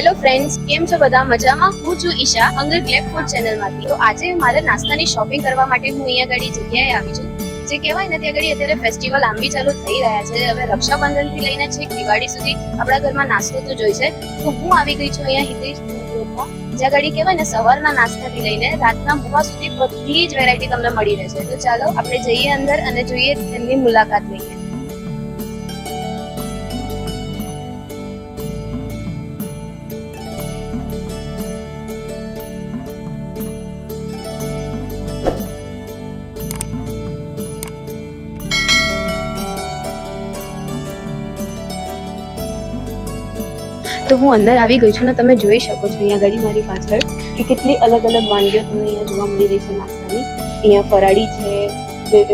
Hello friends કેમ છો બધા? મજામાં? હું છું ઈશા હંગર ગ્લેપ ફૂડ ચેનલમાંથી તો આજે મારે નાસ્તાની શોપિંગ કરવા માટે હું અહીંયા આગળ જગ્યાએ આવી છું. જે કહેવાય ને, ત્યાં આગળ અત્યારે ફેસ્ટિવલ આંબી ચાલુ થઈ રહ્યા છે. હવે રક્ષાબંધનથી લઈને છેક દિવાળી સુધી આપણા ઘરમાં નાસ્તો તો જોઈશે તો હું આવી ગઈ છું અહીંયા હિતેશ જ્યાં ગાડી કહેવાય ને, સવારના નાસ્તાથી લઈને રાતના મુવા સુધી બધી જ વેરાયટી તમને મળી રહેશે. તો ચાલો, આપણે જઈએ અંદર અને જોઈએ તેમની મુલાકાત લઈએ. તો હું અંદર આવી ગઈ છું ને તમે જોઈ શકો છો અહીંયા ઘડી મારી પાછળ કે કેટલી અલગ અલગ વાનગીઓ તમને અહીંયા જોવા મળી રહી છે નાસ્તાની. અહીંયા ફરાળી છે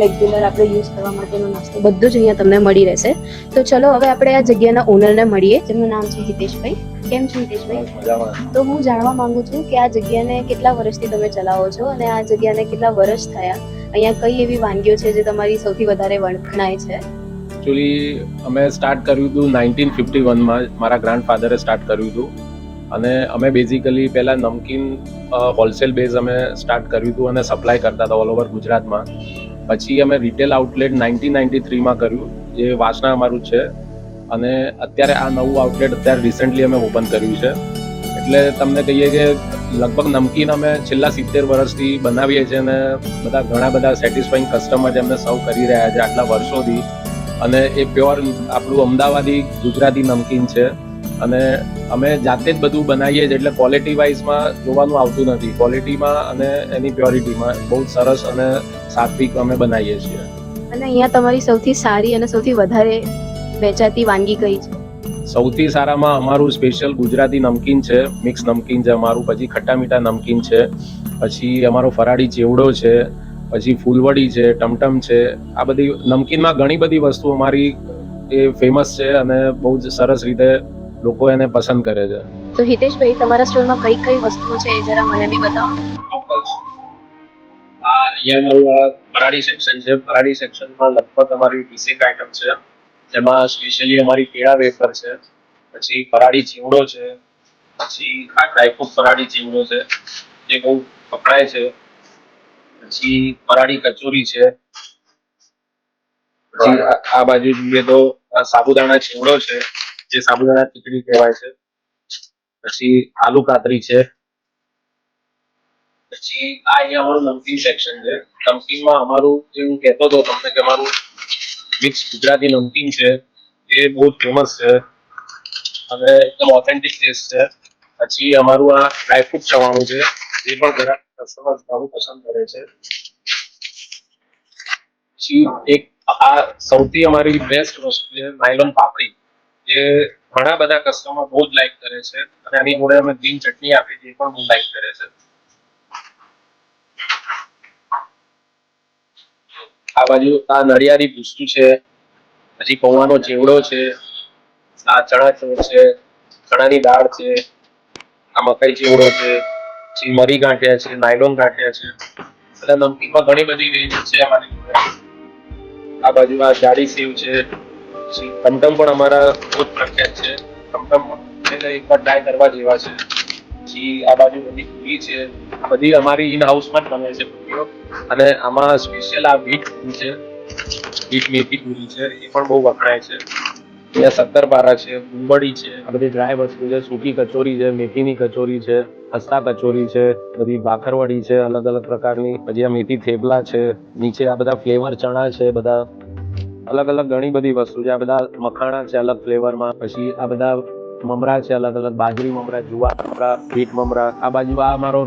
રેગ્યુલર આપણે યુઝ કરવા માટેનો નાસ્તો બધું જ અહીંયા તમને મળી રહેશે. તો ચલો હવે આપણે આ જગ્યાના ઓનરને મળીએ જેમનું નામ છે હિતેશભાઈ. કેમ છો હિતેશભાઈ? તો હું જાણવા માંગુ છું કે આ જગ્યાને કેટલા વર્ષથી તમે ચલાવો છો અને આ જગ્યાને કેટલા વર્ષ થયા? અહીંયા કઈ એવી વાનગીઓ છે જે તમારી સૌથી વધારે વખણાય છે? એકચ્યુઅલી અમે સ્ટાર્ટ કર્યું હતું નાઇન્ટીન ફિફ્ટી વનમાં મારા ગ્રાન્ડ ફાધરે સ્ટાર્ટ કર્યું હતું. અને અમે બેઝિકલી પહેલાં નમકીન હોલસેલ બેઝ અમે સ્ટાર્ટ કર્યું હતું અને સપ્લાય કરતા હતા ઓલ ઓવર ગુજરાતમાં. પછી અમે રિટેલ આઉટલેટ નાઇન્ટીન નાઇન્ટી થ્રીમાં કર્યું, જે વાસણા અમારું છે. અને અત્યારે આ નવું આઉટલેટ અત્યારે રિસેન્ટલી અમે ઓપન કર્યું છે. એટલે તમને કહીએ કે લગભગ નમકીન અમે છેલ્લા સિત્તેર વર્ષથી બનાવીએ છીએ અને બધા ઘણા બધા સેટિસ્ફાઈંગ કસ્ટમર એમને સર્વ કરી રહ્યા છે આટલા વર્ષોથી. અને એ પ્યોર આપણું અમદાવાદી ગુજરાતી નમકીન છે. અને અમે જાતે જ બધું બનાવીએ છીએ એટલે ક્વોલિટી વાઇઝમાં જોવાનું આવતું નથી. ક્વોલિટીમાં અને એની પ્યોરિટીમાં બહુ સરસ અને સાત્વિક અમે બનાવીએ છીએ. અને અહીંયા તમારી સૌથી સારી અને સૌથી વધારે વેચાતી વાનગી કઈ છે? સૌથી સારામાં અમારું સ્પેશિયલ ગુજરાતી નમકીન છે. મિક્સ નમકીન છે અમારું પછી ખટ્ટા મીઠા નમકીન છે. પછી અમારો ફરાળી ચેવડો છે. પછી ફૂલવડી છે ટમટમ છે આ બધી નમકીનમાં ઘણી બધી વસ્તુઓ મારી એ ફેમસ છે અને બહુ જ સરસ રીતે લોકો એને પસંદ કરે છે. તો હિતેશભાઈ તમારા સ્ટોરમાં કઈ કઈ વસ્તુઓ છે એ જરા મને બી બતાવો. અહીંયા આ સેક્શન છે. પરાડી સેક્શનમાં લગભગ અમારી વીસેક આઈટમ છે. જેમાં સ્પેશિયલી અમારી કેળા વેફર છે પછી પરાડી ચીવડો છે પછી આ ટાઈપ ઓફ પરાડી ચીવડો છે જે બહુ પકડાય છે. પછી ફરાળી કચોરી છે. પછી આ- બાજુ જોઈએ તો સાબુદાણા ચીવડો છે, જે સાબુદાણા ખીચડી કહેવાય છે. પછી આલુ કાતરી છે. પછી આ અહીંયા અમારું નમકીન સેક્શન છે. નમકીનમાં અમારું જે હું કહેતો હતો તમને કે અમારું મિક્સ ગુજરાતી નમકીન છે. એ બહુ ફેમસ છે. અને એકદમ ઓથેન્ટિક ટેસ્ટ છે. પછી અમારું આ ડ્રાયફ્રૂટ ચવાણું છે. એ પણ ઘણા કસ્ટમર્સ બહુ પસંદ કરે છે. એક આ સૌથી અમારી બેસ્ટ વસ્તુ છે નાયલોન પાપડી, જે ઘણા બધા કસ્ટમર બહુ જ લાઈક કરે છે અને આની જોડે અમે ગ્રીન ચટણી આપી એ પણ બહુ લાઈક કરે છે. આ બાજુ આ નડિયારી ભૂસ્તુ છે, પછી પૌવાનો ચેવડો છે, આ ચણા ચોળ છે, ચણાની દાળ છે, આ મકાઈ ચેવડો છે પછી મરી ગાંઠિયા છે, નાયલોન ગાંઠિયા છે. અને નમકીનમાં ઘણી બધી રેન્જ છે અમારી આ બાજુ આ જાડી સેવ છે. પછી ટમટમ પણ અમારા બહુ જ પ્રખ્યાત છે. ટમટમ એટલે એકવાર ટ્રાય કરવા જેવા છે. પછી આ બાજુ બધી પૂરી છે. બધી અમારી ઇન હાઉસમાં જ બને છે પૂરીઓ અને આમાં સ્પેશિયલ આ વીટ પૂરી છે. વીટ મેથી પૂરી છે. એ પણ બહુ વખણાય છે. અહીંયા શક્કરપારા છે, ગુંબડી છે. આ બધી ડ્રાય વસ્તુ છે, સૂકી કચોરી છે, મેથીની કચોરી છે, હસ્તા કચોરી છે, બધી ભાખરવડી છે, અલગ અલગ પ્રકારની. પછી આ મેથી થેપલા છે, નીચે આ બધા ફ્લેવર ચણા છે, બધા અલગ અલગ ઘણી બધી વસ્તુ છે. આ બધા મખાણા છે અલગ ફ્લેવરમાં. પછી આ બધા મમરા છે, અલગ અલગ બાજરી મમરા, જુવાર મમરા બીટ મમરા. આ બાજુ આ અમારો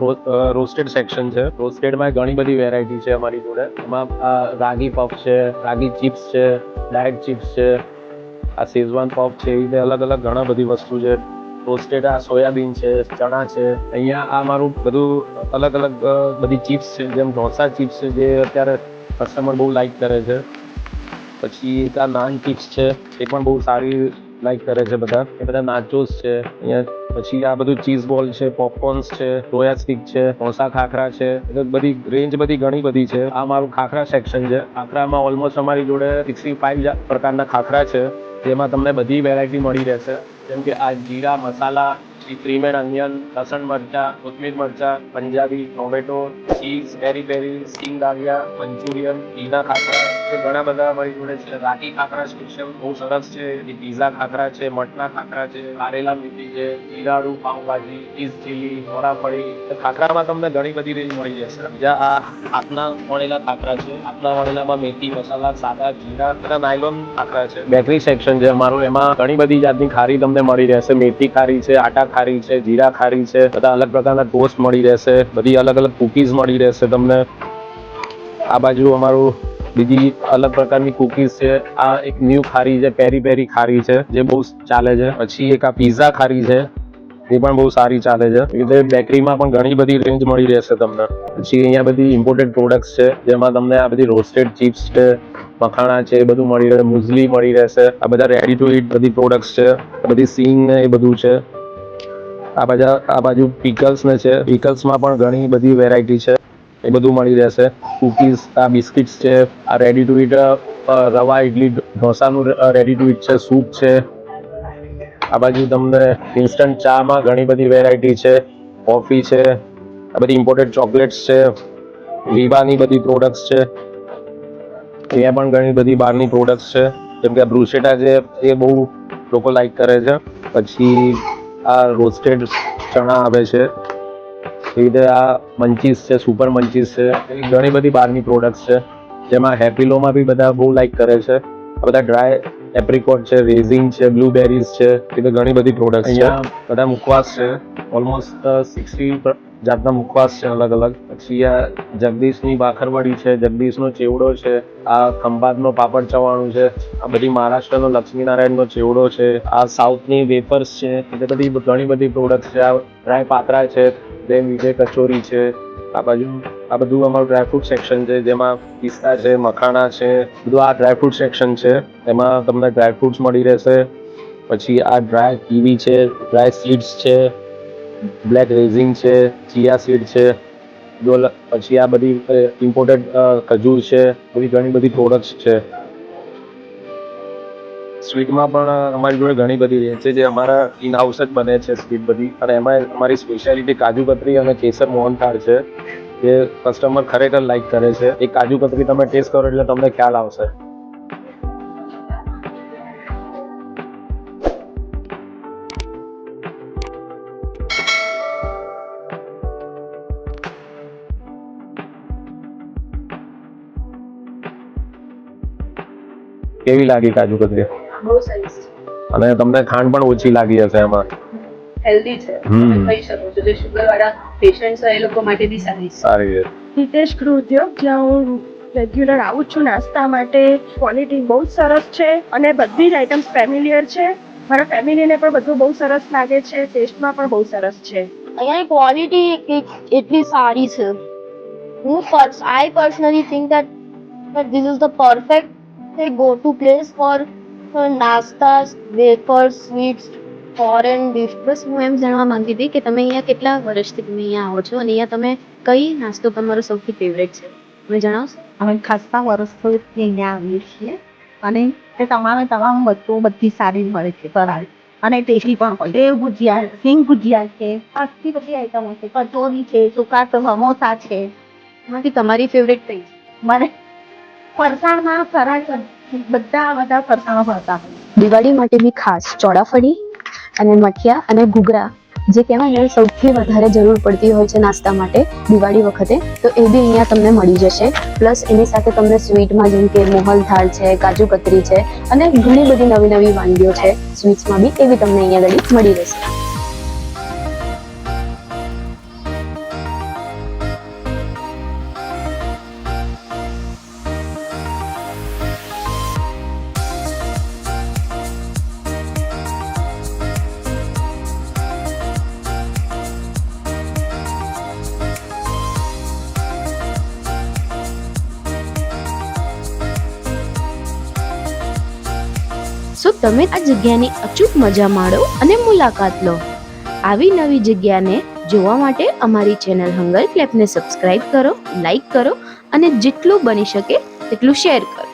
રોસ્ટેડ સેક્શન છે. રોસ્ટેડમાં ઘણી બધી વેરાયટી છે અમારી જોડે. એમાં રાગી પફ છે, રાગી ચિપ્સ છે ડાયટ ચિપ્સ છે આ શેઝવાન પફ છે એવી રીતે અલગ અલગ ઘણા બધી વસ્તુ છે. રોસ્ટેડ આ સોયાબીન છે, ચણા છે. અહીંયા આ મારું બધું અલગ અલગ બધી ચિપ્સ છે, જેમ ઢોસા ચિપ્સ છે, જે અત્યારે કસ્ટમર બહુ લાઈક કરે છે. પછી આ નાન ચિપ્સ છે, એ પણ બહુ સારી લાઈક કરે છે બધા. એ બધા નાચોસ છે, અહીંયા પછી આ બધું ચીઝ બોલ છે પોપકોર્ન્સ છે સોયા સ્ટિક છે, ઢોસા ખાખરા છે, એટલે બધી રેન્જ બધી ઘણી બધી છે. આ મારું ખાખરા સેક્શન છે. ખાખરામાં ઓલમોસ્ટ અમારી જોડે સિક્સટી ફાઈવ પ્રકારના ખાખરા છે. જેમાં તમને બધી વેરાયટી મળી રહેશે. જેમ કે આ જીરા મસાલા ક્રીમ અનિયન લસણ મરચા, કોથમીર મરચા, Punjabi tomato cheese peri peri steam દાળિયા Manchurian, pizza khakhra. એ ઘણા બધા અમારી જોડે છે. રાખી ખાખરા સ્પેશિયલ બહુ સરસ છે. એ પીઝા ખાખરા છે, મટના ખાખરા છે, કારેલા મીઠી છે જીરાડુ પાઉંભાજી, ચીઝ ચીલી મોરાફળી ખાખરામાં તમને ઘણી બધી રેન્જ મળી જશે. બીજા આ હાથના વણેલા ખાખરા છે. હાથના વણેલામાં મેથી, મસાલા, સાદા, જીરા બધા નાયલોન ખાખરા છે. બેકરી સેક્શન છે અમારું. એમાં ઘણી બધી જાતની ખારી તમને મળી રહેશે. મેથી ખારી છે, આટા ખારી છે, જીરા ખારી છે. બધા અલગ પ્રકારના ટોસ્ટ મળી રહેશે. બધી અલગ અલગ કુકીઝ મળી રહેશે. તમને આ બાજુ અમારું બીજી અલગ પ્રકારની કુકીઝ છે. આ એક ન્યૂ ખારી છે પેરી પેરી ખારી છે, જે બહુ ચાલે છે. પછી એક આ પીઝા ખારી છે, એ પણ બહુ સારી ચાલે છે. એટલે બેકરીમાં પણ ઘણી બધી રેન્જ મળી રહેશે તમને. પછી અહીંયા બધી ઇમ્પોર્ટેડ પ્રોડક્ટ્સ છે, જેમાં તમને આ બધી રોસ્ટેડ ચિપ્સ છે, મખાણા છે, એ બધું મળી રહે મુઝલી મળી રહેશે. આ બધા રેડી ટુ ઇટ બધી પ્રોડક્ટ્સ છે. બધી સિંગ ને એ બધું છે. આ બધા આ બાજુ પીકલ્સ ને છે. પીકલ્સમાં પણ ઘણી બધી વેરાયટી છે. એ બધું મળી રહેશે. કુકીઝ, આ બિસ્કિટ્સ છે, આ ready to eat rava idli ઢોસાનું ready to eat છે, સૂપ છે. આ બાજુ તમને ઇન્સ્ટન્ટ ચામાં ઘણી બધી વેરાયટી છે. કોફી છે, આ બધી ઇમ્પોર્ટેડ ચોકલેટ્સ છે વિવાની બધી પ્રોડક્ટ્સ છે. અહીંયા પણ ઘણી બધી બહારની પ્રોડક્ટ્સ છે. જેમ કે બ્રુસેટા છે, એ બહુ લોકો લાઈક કરે છે. પછી આ રોસ્ટેડ ચણા આવે છે. એ રીતે આ મંચીસ છે સુપર મંચીસ છે. એવી ઘણી બધી બહારની પ્રોડક્ટ્સ છે. જેમાં હેપીલોમાં બી બધા બહુ લાઈક કરે છે. આ બધા ડ્રાય એપ્રિકોટ છે રેઝિન છે બ્લુબેરીઝ છે. એ બધી ઘણી બધી પ્રોડક્ટ છે. બધા મુખવાસ છે. ઓલમોસ્ટ સિક્સટી જાતના મુખવાસ છે અલગ અલગ પછી આ જગદીશની બાખરવડી છે, જગદીશનો ચેવડો છે, આ ખંભાતનો પાપડ ચવાણું છે, આ બધી મહારાષ્ટ્રનો લક્ષ્મીનારાયણનો ચેવડો છે, આ સાઉથની વેફર્સ છે, એ બધી ઘણી બધી પ્રોડક્ટ છે, આ ડ્રાય પાત્રા છે દેન વિજય કચોરી છે, આ બાજુ, આ બધું અમારું ડ્રાયફ્રૂટ સેક્શન છે, જેમાં પિસ્તા છે, મખાણા છે, બધું આ ડ્રાયફ્રૂટ સેક્શન છે, એમાં તમને ડ્રાયફ્રૂટ્સ મળી રહેશે. પછી આ ડ્રાય કીવી છે ડ્રાય સીડ્સ છે બ્લેક રેઝિંગ છે ચિયા સીડ છે પછી આ બધી ઇમ્પોર્ટેડ ખજૂર છે, બધી ઘણી બધી પ્રોડક્ટ્સ છે. સ્વીટમાં પણ અમારી જોડે ઘણી બધી રેન્જ છે, જે અમારા ઇન હાઉસ જ બને છે સ્વીટ બધી. અને એમાં અમારી સ્પેશિયાલિટી કાજુ કતરી અને કેસર મોહનથાળ છે, જે કસ્ટમર ખરેખર લાઈક કરે છે. એ કાજુ કતરી તમે ટેસ્ટ કરો એટલે તમને ખ્યાલ આવશે. કેવી લાગી કાજુ કતરી? બહુ સરસ અને તમને ખાંડ પણ ઓછી લાગી હશે એમાં. હેલ્ધી છે. હમ. ખાઈ શકો છો. જે શુગર વાળા પેશન્ટ હોય એ લોકો માટે બી સારી છે. સારી છે. હિતેશ ગૃહ ઉદ્યોગ જ્યાં હું રેગ્યુલર આવું છું નાસ્તા માટે. ક્વોલિટી બહુ સરસ છે અને બધી જ આઇટમ્સ ફેમિલિયર છે. મારા ફેમિલીને પણ બધું બહુ સરસ લાગે છે. ટેસ્ટમાં પણ બહુ સરસ છે. અહીંયાની ક્વોલિટી એટલી સારી છે. હું I personally think that this is the the perfect go to place for નાસ્તાસ nasta wafers sweets foreign dish બસ હું એમ જાણવા માંગતી હતી કે તમે અહીંયા કેટલા વર્ષથી તમે અહીંયા આવો છો અને અહીંયા તમે કઈ નાસ્તો તમારો સૌથી ફેવરેટ છે? તમે જણાવશો? અમે ખાસા વર્ષોથી અહીંયા આવીએ છીએ અને તે તમામે તમામ વસ્તુઓ બધી સારી મળે છે બરાબર અને ટેસ્ટી પણ હોય સેવ ભુજિયા સિંગ ભુજિયા છે આટલી બધી આઈટમો છે કચોરી છે સુકા સમોસા છે. એમાંથી તમારી ફેવરેટ કઈ છે? મને ફરસાણમાં ફરાળ બધા બધા ફરસાણો ફરતા. દિવાળી માટે બી ખાસ ચોળાફળી અને મઠિયા અને ઘૂઘરા, જે કહેવાય ને, સૌથી વધારે જરૂર પડતી હોય છે નાસ્તા માટે દિવાળી વખતે, તો એ બી અહીંયા તમને મળી જશે. પ્લસ એની સાથે તમને સ્વીટમાં જેમ કે મોહલ થાળ છે, કાજુ કતરી છે, અને ઘણી બધી નવી નવી વાનગીઓ છે, સ્વીટ્સમાં બી એ બી તમને અહીંયા આગળ મળી રહેશે. તમે આ જગ્યાની અચૂક મજા માણો અને મુલાકાત લો. આવી નવી જગ્યાને જોવા માટે અમારી ચેનલ હંગર ક્લેપને સબસ્ક્રાઇબ કરો, લાઇક કરો અને જેટલું બની શકે તેટલું શેર કરો.